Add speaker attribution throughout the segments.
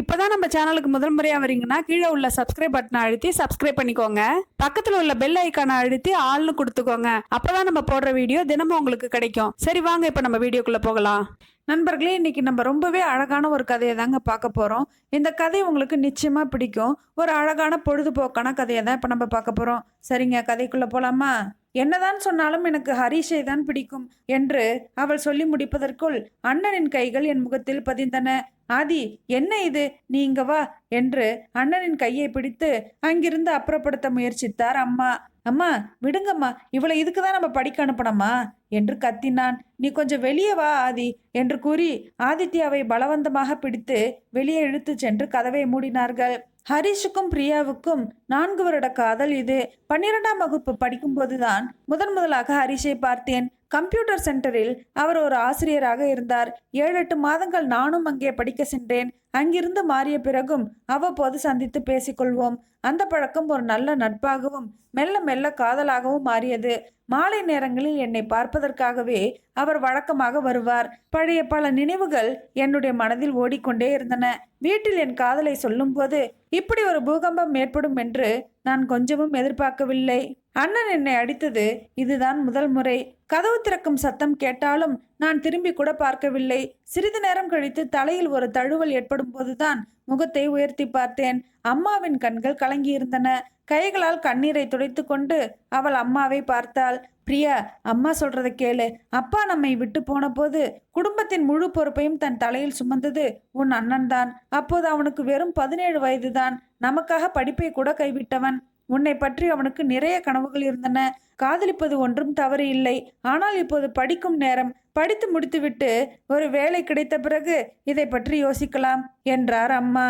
Speaker 1: இப்போதான் நம்ம சேனலுக்கு முதல் முறையாக வரீங்கன்னா கீழே உள்ள சப்ஸ்கிரைப் பட்டனை அழுத்தி சப்ஸ்கிரைப் பண்ணிக்கோங்க. பக்கத்தில் உள்ள பெல் ஐக்கானை அழுத்தி ஆள்னு கொடுத்துக்கோங்க. அப்போதான் நம்ம போடுற வீடியோ தினமும் உங்களுக்கு கிடைக்கும். சரி வாங்க இப்போ நம்ம வீடியோக்குள்ளே போகலாம். நண்பர்களே இன்றைக்கி நம்ம ரொம்பவே அழகான ஒரு கதையை தாங்க பார்க்க போகிறோம் இந்த கதை உங்களுக்கு நிச்சயமாக பிடிக்கும். ஒரு அழகான பொழுதுபோக்கான கதையை தான் இப்போ நம்ம பார்க்க போகிறோம் சரிங்க கதைக்குள்ளே போகலாமா என்னதான் சொன்னாலும் எனக்கு ஹரிஷை தான் பிடிக்கும் என்று அவள் சொல்லி முடிப்பதற்குள் அண்ணனின் கைகள் என் முகத்தில் பதிந்தன. ஆதி என்ன இது? நீங்க வா என்று அண்ணனின் கையை பிடித்து அங்கிருந்து அப்புறப்படுத்த முயற்சித்தார் அம்மா. அம்மா விடுங்கம்மா இவளை இதுக்கு தான் நம்ம படிக்க அனுப்பணுமா? என்று கத்தினான். நீ கொஞ்சம் வெளியே வா ஆதி என்று கூறி ஆதித்யாவை பலவந்தமாக பிடித்து வெளியே இழுத்துச் சென்று கதவை மூடினார்கள். ஹரிஷுக்கும் பிரியாவுக்கும் நான்கு வருட காதல் இது. பன்னிரெண்டாம் வகுப்பு படிக்கும்போதுதான் முதன் முதலாக ஹரிஷை பார்த்தேன். கம்ப்யூட்டர் சென்டரில் அவர் ஒரு ஆசிரியராக இருந்தார். ஏழு எட்டு மாதங்கள் நானும் அங்கே படிக்க சென்றேன். அங்கிருந்து மாறிய பிறகும் அவ்வப்போது சந்தித்து பேசிக்கொள்வோம். அந்த பழக்கம் ஒரு நல்ல நட்பாகவும் மெல்ல மெல்ல காதலாகவும் மாறியது. மாலை நேரங்களில் என்னை பார்ப்பதற்காகவே அவர் வழக்கமாக வருவார். பழைய பல நினைவுகள் என்னுடைய மனதில் ஓடிக்கொண்டே இருந்தன. வீட்டில் என் காதலை சொல்லும்போது இப்படி ஒரு பூகம்பம் ஏற்படும் என்று நான் கொஞ்சமும் எதிர்பார்க்கவில்லை. அண்ணன் என்னை அடித்தது இதுதான் முதல் முறை. கதவு திறக்கும் சத்தம் கேட்டாலும் நான் திரும்பி கூட பார்க்கவில்லை. சிறிது நேரம் கழித்து தலையில் ஒரு தழுவல் ஏற்படும் போதுதான் முகத்தை உயர்த்தி பார்த்தேன். அம்மாவின் கண்கள் கலங்கியிருந்தன. கைகளால் கண்ணீரை துடைத்து கொண்டு அவள் அம்மாவை பார்த்தாள். பிரியா அம்மா சொல்றத கேளு. அப்பா நம்மை விட்டு போன போது குடும்பத்தின் முழு பொறுப்பையும் தன் தலையில் சுமந்தது உன் அண்ணன் தான் அப்போது அவனுக்கு வெறும் பதினேழு வயதுதான். நமக்காக படிப்பை கூட கைவிட்டவன். உன்னை பற்றி அவனுக்கு நிறைய கனவுகள் இருந்தன. காதலிப்பது ஒன்றும் தவறு இல்லை. ஆனால் இப்போது படிக்கும் நேரம். படித்து முடித்துவிட்டு ஒரு வேலை கிடைத்த பிறகு இதை பற்றி யோசிக்கலாம் என்றார் அம்மா.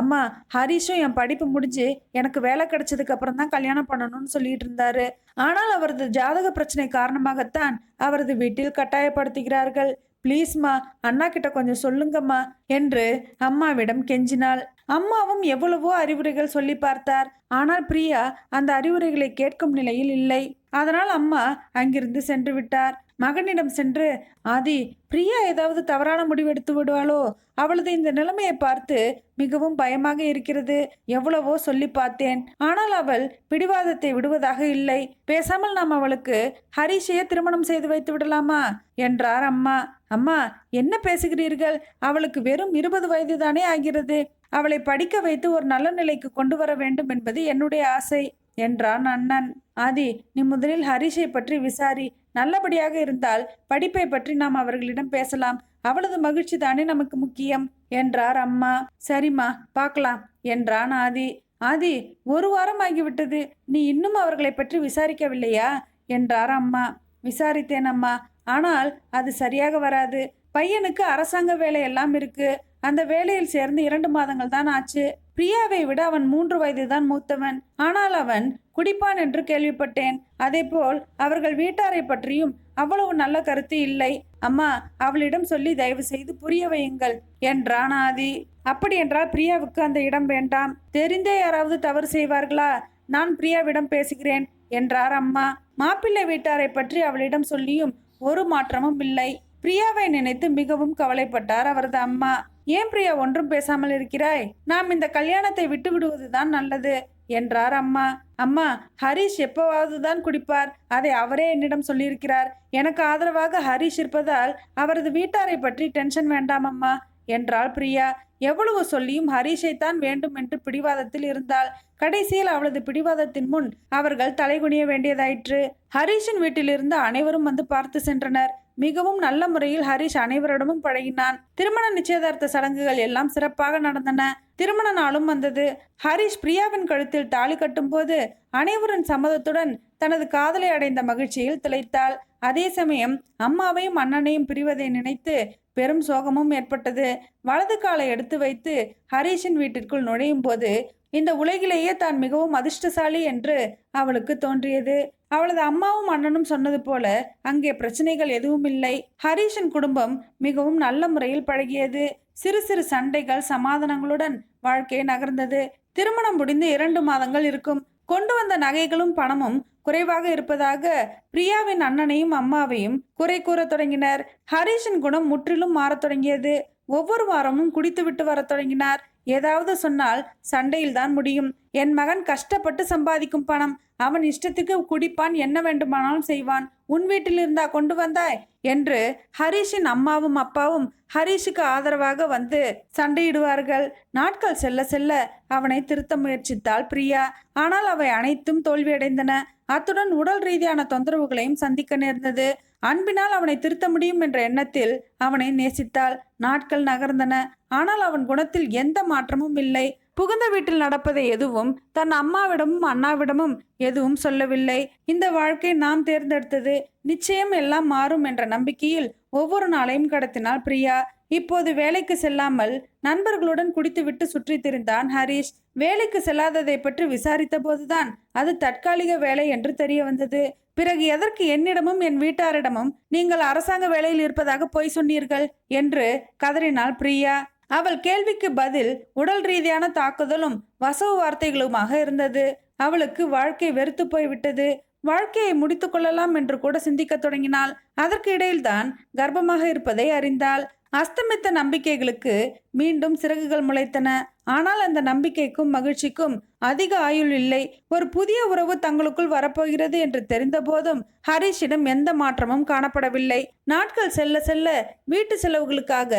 Speaker 1: அம்மா ஹரிஷும் என் படிப்பு முடிஞ்சு எனக்கு வேலை கிடைச்சதுக்கு அப்புறம் தான் கல்யாணம் பண்ணணும்னு சொல்லிட்டு இருந்தாரு. ஆனால் அவரது ஜாதக பிரச்சனை காரணமாகத்தான் அவரது வீட்டில் கட்டாயப்படுத்துகிறார்கள். ப்ளீஸ்மா அண்ணா கிட்ட கொஞ்சம் சொல்லுங்கம்மா என்று அம்மாவிடம் கெஞ்சினாள். அம்மாவும் எவ்வளவோ அறிவுரைகள் சொல்லி பார்த்தார். ஆனால் பிரியா அந்த அறிவுரைகளை கேட்கும் நிலையில் இல்லை. அதனால் அம்மா அங்கிருந்து சென்று விட்டார். மகனிடம் சென்று ஆதி பிரியா ஏதாவது தவறான முடிவு எடுத்து விடுவாளோ? அவளது இந்த நிலைமையை பார்த்து மிகவும் பயமாக இருக்கிறது. எவ்வளவோ சொல்லி பார்த்தேன். ஆனால் அவள் பிடிவாதத்தை விடுவதாக இல்லை. பேசாமல் நாம் அவளுக்கு ஹரிஷைய திருமணம் செய்து வைத்து விடலாமா? என்றார் அம்மா. அம்மா என்ன பேசுகிறீர்கள்? அவளுக்கு வெறும் இருபது வயது தானே ஆகிறது. அவளை படிக்க வைத்து ஒரு நல்ல நிலைக்கு கொண்டு வர வேண்டும் என்பது என்னுடைய ஆசை. என்றான் அண்ணன். ஆதி நீ முதலில் ஹரிஷை பற்றி விசாரி. நல்லபடியாக இருந்தால் படிப்பை பற்றி நாம் அவர்களிடம் பேசலாம். அவளது மகிழ்ச்சி தானே நமக்கு முக்கியம் என்றார் அம்மா. சரிம்மா பார்க்கலாம் என்றான் ஆதி. ஆதி ஒரு வாரம் ஆகிவிட்டது. நீ இன்னும் அவர்களை பற்றி விசாரிக்கவில்லையா என்றார் அம்மா. விசாரித்தேன் அம்மா. ஆனால் அது சரியாக வராது. பையனுக்கு அரசாங்க வேலை எல்லாம் இருக்கு. அந்த வேலையில் சேர்ந்து இரண்டு மாதங்கள் தான் ஆச்சு. பிரியாவை விட அவன் மூன்று வயதுதான் மூத்தவன். ஆனால் அவன் குடிப்பான் என்று கேள்விப்பட்டேன். அதேபோல் அவர்கள் வீட்டாரை பற்றியும் அவ்வளவு நல்ல கருத்து இல்லை. அம்மா அவளிடம் சொல்லி தயவு செய்து புரிய வையுங்கள் என்றான் ஆதி. அப்படி என்றால் பிரியாவுக்கு அந்த இடம் வேண்டாம். தெரிந்தே யாராவது தவறு செய்வார்களா? நான் பிரியாவிடம் பேசுகிறேன் என்றார் அம்மா. மாப்பிள்ளை வீட்டாரை பற்றி அவளிடம் சொல்லியும் ஒரு மாற்றமும் இல்லை. பிரியாவை நினைத்து மிகவும் கவலைப்பட்டார் அவரது அம்மா. ஏன் பிரியா ஒன்றும் பேசாமல் இருக்கிறாய்? நாம் இந்த கல்யாணத்தை விட்டு விடுவதுதான் நல்லது என்றார் அம்மா. அம்மா ஹரிஷ் எப்போவாவது தான் குடிப்பார்? அதை அவரே என்னிடம் சொல்லியிருக்கிறார். எனக்கு ஆதரவாக ஹரிஷ் இருப்பதால் அவரது வீட்டாரை பற்றி டென்ஷன் வேண்டாம் அம்மா என்றாள் பிரியா. எவ்வளவு சொல்லியும் ஹரிஷை தான் வேண்டும் என்று பிடிவாதத்தில் இருந்தாள். கடைசியில் அவளது பிடிவாதத்தின் முன் அவர்கள் தலைகுனிய வேண்டியதாயிற்று. ஹரிஷின் வீட்டிலிருந்து அனைவரும் வந்து பார்த்து சென்றனர். மிகவும் நல்ல முறையில் ஹரிஷ் அனைவரிடமும் பழகினான். திருமண நிச்சயதார்த்த சடங்குகள் எல்லாம் சிறப்பாக நடந்தன. திருமண நாளும் வந்தது. ஹரிஷ் பிரியாவின் கழுத்தில் தாலி கட்டும்போது அனைவரின் சம்மதத்துடன் தனது காதலை அடைந்த மகிழ்ச்சியில் திளைத்தாள். அதே சமயம் அம்மாவையும் அண்ணனையும் பிரிவதை நினைத்து பெரும் சோகமும் ஏற்பட்டது. வலது காலை எடுத்து வைத்து ஹரீஷின் வீட்டிற்குள் நுழையும் போது இந்த உலகிலேயே தான் மிகவும் அதிர்ஷ்டசாலி என்று அவளுக்கு தோன்றியது. அவளது அம்மாவும் அண்ணனும் சொன்னது போல அங்கே பிரச்சனைகள் எதுவும் இல்லை. ஹரீஷன் குடும்பம் மிகவும் நல்ல முறையில் பழகியது. சிறு சிறு சண்டைகள் சமாதானங்களுடன் வாழ்க்கை நகர்ந்தது. திருமணம் முடிந்து இரண்டு மாதங்கள் இருக்கும். கொண்டு வந்த நகைகளும் பணமும் குறைவாக இருப்பதாக பிரியாவின் அண்ணனையும் அம்மாவையும் குறை கூற தொடங்கினர். ஹரீஷின் குணம் முற்றிலும் மாறத் தொடங்கியது. ஒவ்வொரு வாரமும் குடித்துவிட்டு வரத் தொடங்கினார். ஏதாவது சொன்னால் சண்டையில் தான் முடியும். என் மகன் கஷ்டப்பட்டு சம்பாதிக்கும் பணம். அவன் இஷ்டத்துக்கு குடிப்பான் என்ன வேண்டுமானாலும் செய்வான். உன் வீட்டில் இருந்தா கொண்டு வந்தாய் என்று ஹரீஷின் அம்மாவும் அப்பாவும் ஹரீஷுக்கு ஆதரவாக வந்து சண்டையிடுவார்கள். நாட்கள் செல்ல செல்ல அவனை திருத்த முயற்சித்தாள் பிரியா. ஆனால் அவை அனைத்தும் தோல்வியடைந்தன. அத்துடன் உடல் ரீதியான தொந்தரவுகளையும் சந்திக்க நேர்ந்தது. அன்பினால் அவனை திருத்த முடியும் என்ற எண்ணத்தில் அவனை நேசித்தாள். நாட்கள் நகர்ந்தன. ஆனால் அவன் குணத்தில் எந்த மாற்றமும் இல்லை. புகுந்த வீட்டில் நடப்பதை எதுவும் தன் அம்மாவிடமும் அண்ணாவிடமும் எதுவும் சொல்லவில்லை. இந்த வாழ்க்கை நாம் தேர்ந்தெடுத்தது. நிச்சயம் எல்லாம் மாறும் என்ற நம்பிக்கையில் ஒவ்வொரு நாளையும் கடத்தினாள் பிரியா. இப்போது வேலைக்கு செல்லாமல் நண்பர்களுடன் குடித்துவிட்டு சுற்றித் திரிந்தான் ஹரிஷ். வேலைக்கு செல்லாததை பற்றி விசாரித்த போதுதான் அது தற்காலிக வேலை என்று தெரிய வந்தது. பிறகு எதற்கு என்னிடமும் என் வீட்டாரிடமும் நீங்கள் அரசாங்க வேலையில் இருப்பதாக பொய் சொன்னீர்கள் என்று கதறினாள் பிரியா. அவள் கேள்விக்கு பதில் உடல் ரீதியான தாக்குதலும் வசவு வார்த்தைகளுமாக இருந்தது. அவளுக்கு வாழ்க்கை வெறுத்து போய்விட்டது. வாழ்க்கையை முடித்துக் கொள்ளலாம் என்று கூட சிந்திக்கத் தொடங்கினாள். அதற்கு இடையில்தான் கர்ப்பமாக இருப்பதை அறிந்தாள். அஸ்தமித்த நம்பிக்கைகளுக்கு மீண்டும் சிறகுகள் முளைத்தன. ஆனால் அந்த நம்பிக்கைக்கும் மகிழ்ச்சிக்கும் அதிக ஆயுள் இல்லை. ஒரு புதிய உறவு தங்களுக்குள் வரப்போகிறது என்று தெரிந்தபோதும் ஹரிஷிடம் எந்த மாற்றமும் காணப்படவில்லை. நாட்கள் செல்ல செல்ல வீட்டு செலவுகளுக்காக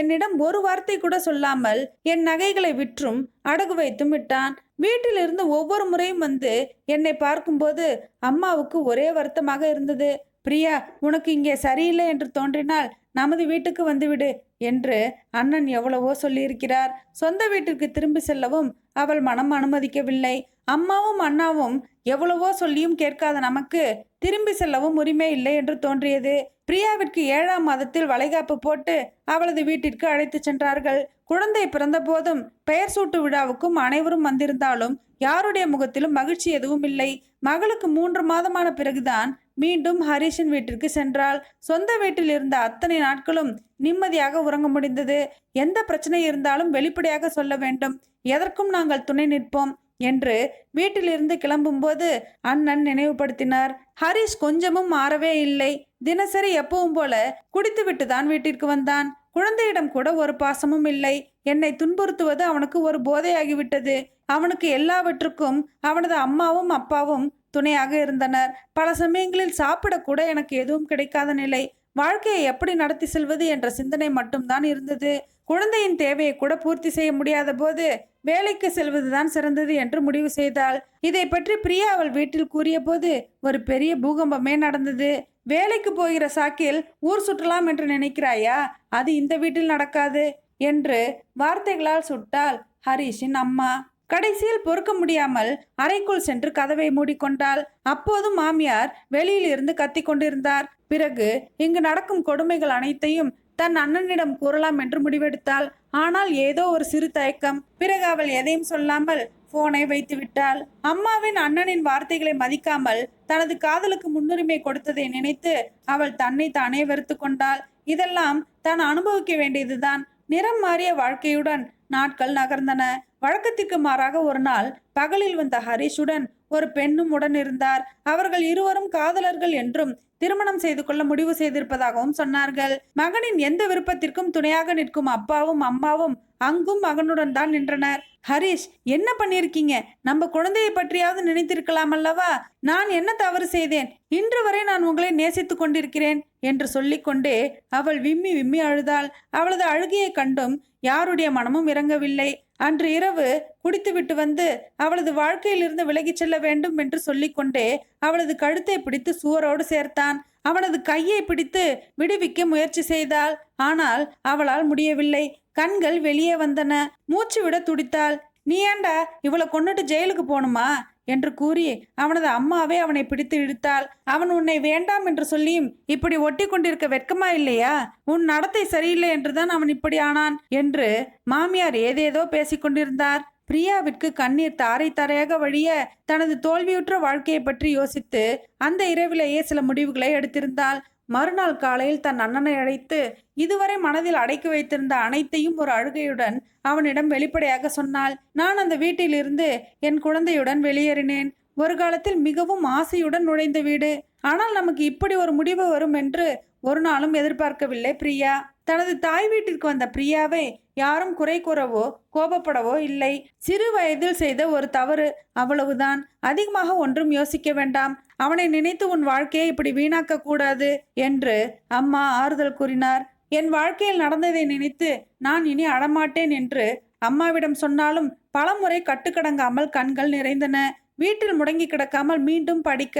Speaker 1: என்னிடம் ஒரு வார்த்தை கூட சொல்லாமல் என் நகைகளை விற்றும் அடகு வைத்தும் விட்டான். வீட்டிலிருந்து ஒவ்வொரு முறையும் வந்து என்னை பார்க்கும்போது அம்மாவுக்கு ஒரே வருத்தமாக இருந்தது. பிரியா உனக்கு இங்கே சரியில்லை என்று தோன்றினால் நமது வீட்டுக்கு வந்துவிடு என்று அண்ணன் எவ்வளவோ சொல்லியிருக்கிறார். சொந்த வீட்டிற்கு திரும்பி செல்லவும் அவள் மனம் அனுமதிக்கவில்லை. அம்மாவும் அண்ணாவும் எவ்வளவோ சொல்லியும் கேட்காத நமக்கு திரும்பி செல்லவும் உரிமை இல்லை என்று தோன்றியது. பிரியாவிற்கு ஏழாம் மாதத்தில் வளைகாப்பு போட்டு அவளது வீட்டிற்கு அழைத்து சென்றார்கள். குழந்தை பிறந்த போதும் பெயர் சூட்டு விழாவுக்கும் அனைவரும் வந்திருந்தாலும் யாருடைய முகத்திலும் மகிழ்ச்சி எதுவும் இல்லை. மகளுக்கு மூன்று மாதமான பிறகுதான் மீண்டும் ஹரிஷின் வீட்டிற்கு சென்றாள் சொந்த வீட்டில் இருந்த அத்தனை நாட்களும் நிம்மதியாக உறங்க முடிந்தது. எந்த பிரச்சனை இருந்தாலும் வெளிப்படையாக சொல்ல வேண்டும். எதற்கும் நாங்கள் துணை நிற்போம் என்று வீட்டிலிருந்து கிளம்பும்போது அண்ணன் நினைவுபடுத்தினார். ஹரிஷ் கொஞ்சமும் மாறவே இல்லை. தினசரி எப்பவும் போல குடித்துவிட்டு தான் வீட்டிற்கு வந்தான். குழந்தையிடம் கூட ஒரு பாசமும் இல்லை. என்னை துன்புறுத்துவது அவனுக்கு ஒரு போதையாகிவிட்டது. அவனுக்கு எல்லாவற்றுக்கும் அவனது அம்மாவும் அப்பாவும் துணையாக இருந்தனர். பல சமயங்களில் சாப்பிடக்கூட எனக்கு எதுவும் கிடைக்காத நிலை. வாழ்க்கையை எப்படி நடத்தி செல்வது என்ற சிந்தனை மட்டும்தான் இருந்தது. குழந்தையின் தேவையை கூட பூர்த்தி செய்ய முடியாத போது வேலைக்கு செல்வதுதான் சிறந்தது என்று முடிவு செய்தாள். இதை பற்றி பிரியா அவள் வீட்டில் கூறிய போது ஒரு பெரிய பூகம்பமே நடந்தது. வேலைக்கு போகிற சாக்கில் ஊர் சுற்றலாம் என்று நினைக்கிறாயா? அது இந்த வீட்டில் நடக்காது என்று வார்த்தைகளால் சுட்டாள் ஹரிஷின் அம்மா. கடைசியில் பொறுக்க முடியாமல் அறைக்குள் சென்று கதவை மூடிக்கொண்டாள். அப்போதும் மாமியார் வெளியில் இருந்து கத்திக் கொண்டிருந்தார். பிறகு இங்கு நடக்கும் கொடுமைகள் அனைத்தையும் தன் அண்ணனிடம் கூறலாம் என்று முடிவெடுத்தாள். ஆனால் ஏதோ ஒரு சிறு தயக்கம். பிறகு அவள் எதையும் சொல்லாமல் போனை வைத்து விட்டாள். அம்மாவின் அண்ணனின் வார்த்தைகளை மதிக்காமல் தனது காதலுக்கு முன்னுரிமை கொடுத்ததை நினைத்து அவள் தன்னை தானே வெறுத்து கொண்டாள். இதெல்லாம் தான் அனுபவிக்க வேண்டியதுதான். நிறம் மாறிய வாழ்க்கையுடன் நாட்கள் நகர்ந்தன. வழக்கத்திற்கு மாறாக ஒரு நாள் பகலில் வந்த ஹரிஷுடன் ஒரு பெண்ணும் உடன் இருந்தார் அவர்கள் இருவரும் காதலர்கள் என்றும் திருமணம் செய்து கொள்ள முடிவு செய்திருப்பதாகவும் சொன்னார்கள். மகனின் எந்த விருப்பத்திற்கும் துணையாக நிற்கும் அப்பாவும் அம்மாவும் அங்கும் மகனுடன் தான் நின்றனர். ஹரிஷ் என்ன பண்ணிருக்கீங்க? நம்ம குழந்தையை பற்றியாவது நினைத்திருக்கலாம் அல்லவா? நான் என்ன தவறு செய்தேன்? இன்று வரை நான் உங்களை நேசித்துக் கொண்டிருக்கிறேன் என்று சொல்லிக்கொண்டே அவள் விம்மி விம்மி அழுதாள். அவளது அழுகையை கண்டும் யாருடைய மனமும் இறங்கவில்லை. அன்று இரவு குடித்துவிட்டு வந்து அவளது வாழ்க்கையிலிருந்து விலகிச் செல்ல வேண்டும் என்று சொல்லிக்கொண்டே அவளது கழுத்தை பிடித்து சுவரோடு சேர்த்தான். அவனது கையை பிடித்து விடுவிக்க முயற்சி செய்தாள். ஆனால் அவளால் முடியவில்லை. கண்கள் வெளியே வந்தன. மூச்சு விட துடித்தாள். நீ ஏண்டா இவளை கொண்டுட்டு ஜெயிலுக்கு போகணுமா? என்று கூறி அவனது அம்மாவே அவனை பிடித்து இழுத்தாள். அவன் உன்னை வேண்டாம் என்று சொல்லியும் இப்படி ஒட்டி கொண்டிருக்க வெட்கமா இல்லையா? உன் நடத்தை சரியில்லை என்றுதான் அவன் இப்படி ஆனான் என்று மாமியார் ஏதேதோ பேசிக் கொண்டிருந்தார். பிரியாவிற்கு கண்ணீர் தாரை தாரையாக வழிய தனது தோல்வியுற்ற வாழ்க்கையை பற்றி யோசித்து அந்த இரவிலேயே சில முடிவுகளை எடுத்திருந்தாள். மறுநாள் காலையில் தன் அண்ணனை அழைத்து இதுவரை மனதில் அடக்கி வைத்திருந்த அனைத்தையும் ஒரு அழுகையுடன் அவனிடம் வெளிப்படையாக சொன்னாள் நான் அந்த வீட்டிலிருந்து என் குழந்தையுடன் வெளியேறினேன். ஒரு காலத்தில் மிகவும் ஆசையுடன் நுழைந்த வீடு. ஆனால் நமக்கு இப்படி ஒரு முடிவு வரும் என்று ஒரு நாளும் எதிர்பார்க்கவில்லை பிரியா. தனது தாய் வீட்டிற்கு வந்த பிரியாவை யாரும் குறை கூறவோ கோபப்படவோ இல்லை. சிறு வயதில் செய்த ஒரு தவறு. அவ்வளவுதான். அதிகமாக ஒன்றும் யோசிக்க வேண்டாம். அவனை நினைத்து உன் வாழ்க்கையை இப்படி வீணாக்க கூடாது என்று அம்மா ஆறுதல் கூறினார். என் வாழ்க்கையில் நடந்ததை நினைத்து நான் இனி அழமாட்டேன் என்று அம்மாவிடம் சொன்னாலும் பலமுறை கட்டுக்கடங்காமல் கண்கள் நிறைந்தன. வீட்டில் முடங்கி கிடக்காமல் மீண்டும் படிக்க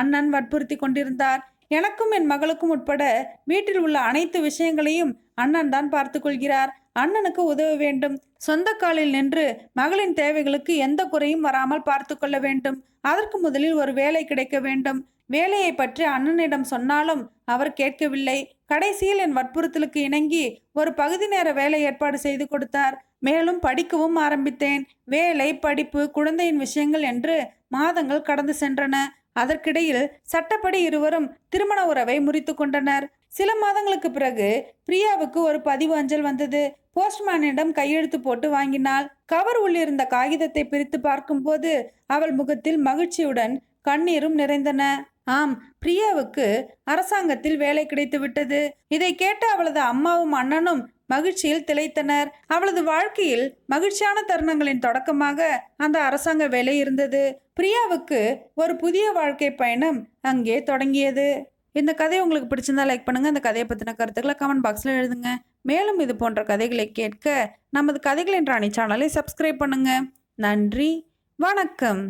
Speaker 1: அண்ணன் வற்புறுத்தி கொண்டிருந்தார். எனக்கும் என் மகளுக்கும் உட்பட வீட்டில் உள்ள அனைத்து விஷயங்களையும் அண்ணன் தான் பார்த்து கொள்கிறார். அண்ணனுக்கு உதவ வேண்டும். சொந்த காலில் நின்று மகளின் தேவைகளுக்கு எந்த குறையும் வராமல் பார்த்து கொள்ள வேண்டும். அதற்கு முதலில் ஒரு வேலை கிடைக்க வேண்டும். வேலையை பற்றி அண்ணனிடம் சொன்னாலும் அவர் கேட்கவில்லை. கடைசியில் என் வற்புறுத்தலுக்கு இணங்கி ஒரு பகுதி நேர வேலை ஏற்பாடு செய்து கொடுத்தார். மேலும் படிக்கவும் ஆரம்பித்தேன். வேலை படிப்பு குழந்தையின் விஷயங்கள் என்று மாதங்கள் கடந்து சென்றன. அதற்கிடையில் சட்டப்படி இருவரும் திருமண உறவை முறித்து கொண்டனர். சில மாதங்களுக்கு பிறகு பிரியாவுக்கு ஒரு பதிவு அஞ்சல் வந்தது. போஸ்ட்மேனிடம் கையெழுத்து போட்டு வாங்கினாள். கவர் உள்ளிருந்த காகிதத்தை பிரித்து பார்க்கும்போது அவள் முகத்தில் மகிழ்ச்சியுடன் கண்ணீரும் நிறைந்தன. ஆம் பிரியாவுக்கு அரசாங்கத்தில் வேலை கிடைத்து விட்டது. இதை கேட்ட அவளது அம்மாவும் அண்ணனும் மகிழ்ச்சியில் திளைத்தனர். அவளது வாழ்க்கையில் மகிழ்ச்சியான தருணங்களின் தொடக்கமாக அந்த அரசாங்க வேலை இருந்தது. பிரியாவுக்கு ஒரு புதிய வாழ்க்கை பயணம் அங்கே தொடங்கியது. இந்த கதை உங்களுக்கு பிடிச்சிருந்தா லைக் பண்ணுங்கள் இந்த கதையை பற்றின கருத்துக்களை கமெண்ட் பாக்ஸில் எழுதுங்க. மேலும் இது போன்ற கதைகளை கேட்க நமது கதைகளின் ராணி சேனலை சப்ஸ்கிரைப் பண்ணுங்கள் நன்றி. வணக்கம்.